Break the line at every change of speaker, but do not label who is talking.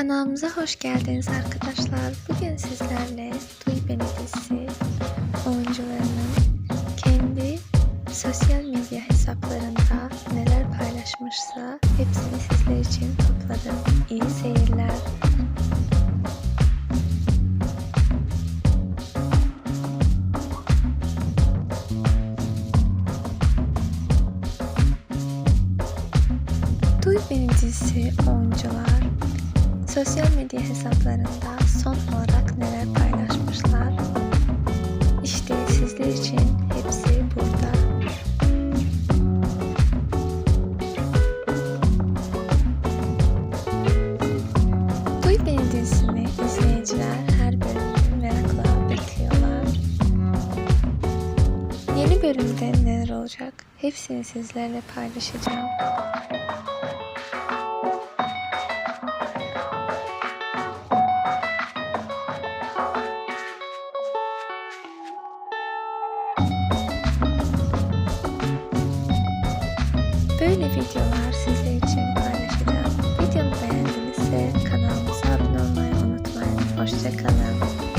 Kanalımıza hoş geldiniz arkadaşlar. Bugün sizlerle Duy Beni dizisi oyuncularının kendi sosyal medya hesaplarında neler paylaşmışsa hepsini sizler için topladım. İyi seyirler. Duy Beni dizisi oyuncular sosyal medya hesaplarında son olarak neler paylaşmışlar? İşte sizler için hepsi burada. Duy Beni dizisini izleyiciler her bölümünü merakla bekliyorlar. Yeni bölümde neler olacak? Hepsini sizlerle paylaşacağım. Böyle videolar sizler için paylaşacağım. Videomu beğendinizse kanalımıza abone olmayı unutmayın. Hoşçakalın.